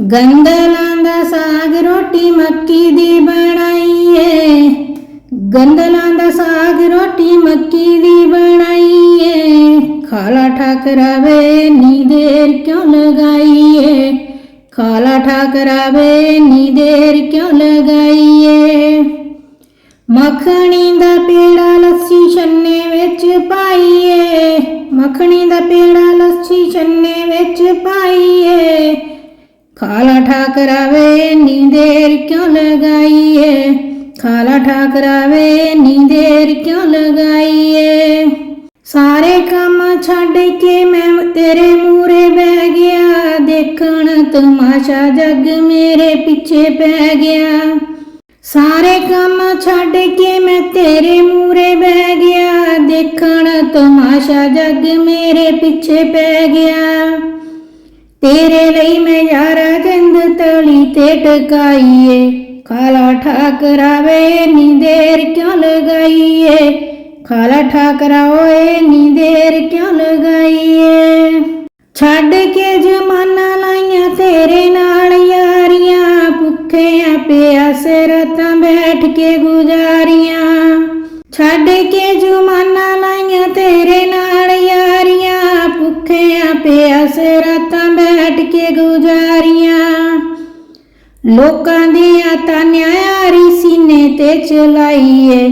ਗੰਦਲਾਂ ਦਾ ਸਾਗ ਰੋਟੀ ਮੱਕੀ ਦੀ ਬਣਾਈਏ। ਗੰਦਲਾਂ ਦਾ ਸਾਗ ਰੋਟੀ ਮੱਕੀ ਦੀ ਬਣਾਈਏ। ਖਾਲਾ ਠਾਕਰਾਵੇ ਨੀ ਦੇਰ ਕਿਉਂ ਲਗਾਈਏ? ਖਾਲਾ ਠਾਕਰਾਵੇ ਨੀ ਦੇਰ ਕਿਉਂ ਲਗਾਈਏ? ਮੱਖਣੀ ਦਾ ਪੇੜਾ ਲੱਸੀ ਛੰਨੇ ਵਿੱਚ ਪਾਈਏ। ਮੱਖਣੀ ਦਾ ਪੇੜਾ ਲੱਸੀ ਛੰਨੇ ਵਿੱਚ ਪਾਈਏ। ਖਾਲਾ ਠਾਕਰਾਵੇ ਨੀ ਦੇਰ ਕਿਉਂ ਲਗਾਈਏ। ਖਾਲਾ ਠਾਕਰਾਵੇ ਨੀ ਦੇਰ ਕਿਉਂ ਲਗਾਈਏ। ਸਾਰੇ ਕੰਮ ਛੱਡ ਕੇ ਮੈਂ ਤੇਰੇ ਮੂਰੇ ਬਹਿ ਗਿਆ। ਦੇਖਣ ਤਮਾਸ਼ਾ ਜੱਗ ਮੇਰੇ ਪਿੱਛੇ ਪੈ ਗਿਆ। ਸਾਰੇ ਕੰਮ ਛੱਡ ਕੇ ਮੈਂ ਤੇਰੇ ਮੂਰੇ ਬਹਿ ਗਿਆ। ਦੇਖਣ ਤਮਾਸ਼ਾ ਜੱਗ ਮੇਰੇ ਪਿੱਛੇ ਪੈ ਗਿਆ। ਤੇਰੇ ਲਈ ਮੈਂ ਯਾਰਾ ਜਿੰਦ ਤਲੀ ਤੇ ਟਕਾਈਏ। ਖਾਲਾ ਠਾਕਰਾਵੇ ਨੀ ਦੇਰ ਕਿਉਂ ਲਗਾਈਏ? ਖਾਲਾ ਠਾਕਰਾ ਓਏ ਨੀ ਦੇਰ ਛੱਡ ਕੇ ਜਮਾਨਾ ਲਾਈਆਂ ਤੇਰੇ ਨਾਲ ਯਾਰੀਆਂ, ਭੁੱਖਿਆਂ ਪਿਆਸੇ ਰਾਤਾਂ ਬੈਠ ਕੇ ਗੁਜ਼ਾਰੀਆਂ। ਛੱਡ ਕੇ ਜਮਾਨਾ ਲਾਈਆਂ ਤੇਰੇ ਨਾਲ ਯਾਰੀਆਂ, ਭੁੱਖਿਆਂ ਪਿਆਸੇ ਰਾਤਾਂ ਲੋਕਾਂ ਦੀਆਂ ਤਾਨਿਆਂ ਯਾਰੀ ਸੀਨੇ ਤੇ ਚਲਾਈਏ।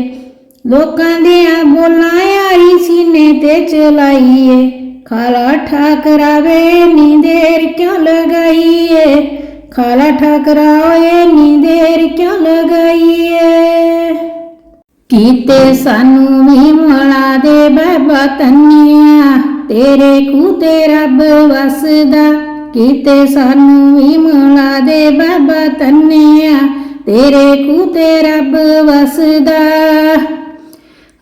ਲੋਕਾਂ ਦੀਆਂ ਬੋਲਾਂ ਯਾਰੀ ਸੀਨੇ ਤੇ ਚਲਾਈਏ। ਖਾਲਾ ਠਾਕਰਾਵੇ ਨੀ ਦੇਰ ਕਿਉਂ ਲਗਾਈਏ? ਖਾਲਾ ਠਾਕਰਾ ਓਏ ਦੇਰ ਕਿਉਂ ਲਗਾਈਏ? ਕੀਤੇ ਸਾਨੂੰ ਵੀ ਮਲਾ ਦੇ ਬਾਬਾ ਤੰਨੀਆਂ, ਤੇਰੇ ਕੂਤੇ ਰੱਬ ਵਸਦਾ। ਕੀਤੇ ਸਾਨੂੰ ਵੀ ਮਲਾ ਦੇ ਬਾਬਾ ਤੰਨੀਆਂ, ਤੇਰੇ ਕੂਤੇ ਰੱਬ ਵਸਦਾ।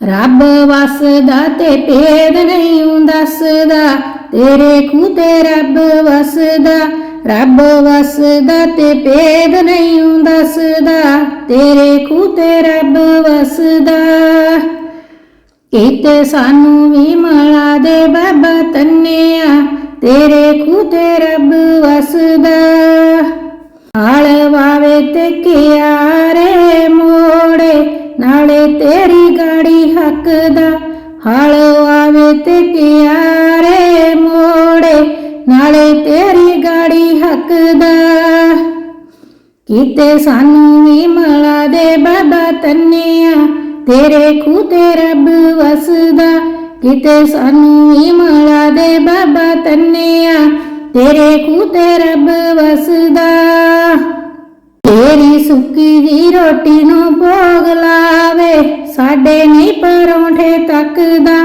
ਰੱਬ ਵਸਦਾ ਤੇ ਭੇਦ ਨਹੀਂ ਦੱਸਦਾ, ਤੇਰੇ ਕੂਤੇ ਰੱਬ ਵਸਦਾ। ਰੱਬ ਵਸਦਾ ਤੇ ਭੇਦ ਨਹੀਂ ਦੱਸਦਾ, ਤੇਰੇ ਕੂਤੇ ਰੱਬ ਵਸਦਾ। ਕੀਤੇ ਸਾਨੂੰ ਵੀ ਮਲਾ ਦੇ ਬਾਬਾ ਤੰਨਿਆ ਤੇਰੇ ਕੂਤੇ ਰੱਬ ਵਸਦਾ। ਹਾਲ ਵਾਵੇ ਤੇ ਕਿਆਰੇ ਮੋੜੇ, ਨਾਲੇ ਤੇਰੀ ਗਾੜੀ ਹੱਕ ਦਾ ਹਾਲ ਵਾਵੇ ਤੇ ਕਿਆਰੇ ਮੋੜੇ, ਨਾਲੇ ਤੇਰੀ ਗਾੜੀ ਹੱਕ ਦਾ ਕੀਤੇ ਸਾਨੂੰ ਵੀ ਮਲਾ ਦੇ ਬਾਬਾ ਤੰਨਿਆ, ਤੇਰੇ ਖੂਤੇ ਰੱਬ ਵਸਦਾ। ਕਿਤੇ ਸਾਨੂੰ ਵੀ ਮਾਲਾ ਦੇ ਬਾਬਾ ਤੰਨਿਆ, ਤੇਰੇ ਖੂਤੇ ਰੱਬ ਵਸਦਾ। ਤੇਰੀ ਸੁੱਕੀ ਦੀ ਰੋਟੀ ਨੂੰ ਭੋਗ ਲਾਵੇ, ਸਾਡੇ ਨਹੀਂ ਪਰੌਂਠੇ ਤੱਕਦਾ।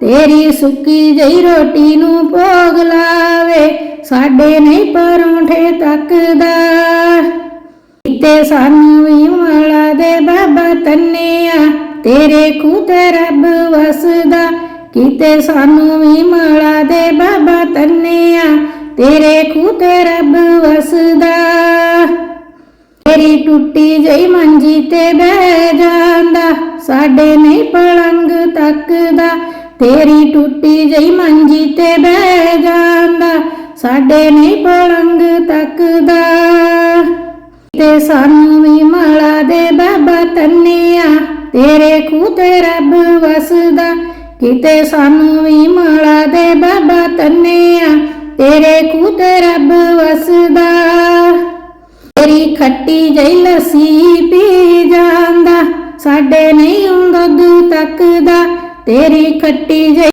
ਤੇਰੀ ਸੁੱਕੀ ਜਿਹੀ ਰੋਟੀ ਨੂੰ ਭੋਗ ਲਾਵੇ, ਸਾਡੇ ਨਹੀਂ ਪਰੌਂਠੇ ਤੱਕਦਾ। ਕੀਤੇ ਸਾਨੂੰ ਵੀ ਮਾਲਾ ਦੇ ਬਾਬਾ ਤੰਨਿਆ, ਤੇਰੇ ਖੂਤੇ ਰੱਬ ਵਸਦਾ। ਕਿਤੇ ਸਾਨੂੰ ਵੀ ਮਾਲਾ ਦੇ ਬਾਬਾ ਤੰਨਿਆ, ਤੇਰੇ ਖੂਤੇ ਰੱਬ ਵਸਦਾ। ਤੇਰੀ ਟੁੱਟੀ ਜਈ ਮੰਜੀ ਤੇ ਬਹਿ ਜਾਂਦਾ, ਸਾਡੇ ਨਹੀਂ ਪਲੰਗ ਤੱਕਦਾ। ਤੇਰੀ ਟੁੱਟੀ ਜਈ ਮੰਜੀ ਤੇ ਬਹਿ ਜਾਂਦਾ, ਸਾਡੇ ਨਹੀਂ ਪਲੰਗ ਤੱਕਦਾ। ਤੇ ਸਾਨੂੰ ਵੀ ਮਾਲਾ ਦੇ ਬਾਬਾ ਤੰਨਿਆ, ਤੇਰੇ ਖੂਹ ਰੱਬ ਵਸਦਾ। ਕਿਤੇ ਸਾਨੂੰ ਵੀ ਮਾਲਾ ਦੇ ਬਾਬਾ ਤੰਨਿਆ, ਤੇਰੇ ਖੂਹ ਤੇ ਰੱਬ ਵਸਦਾ। ਤੇਰੀ ਖੱਟੀ ਜਈ ਲੱਸੀ ਪੀ ਜਾਂਦਾ, ਸਾਡੇ ਨਹੀਂ ਦੁੱਧ ਤੱਕਦਾ, ਤੇਰੀ ਖੱਟੀ ਜਈ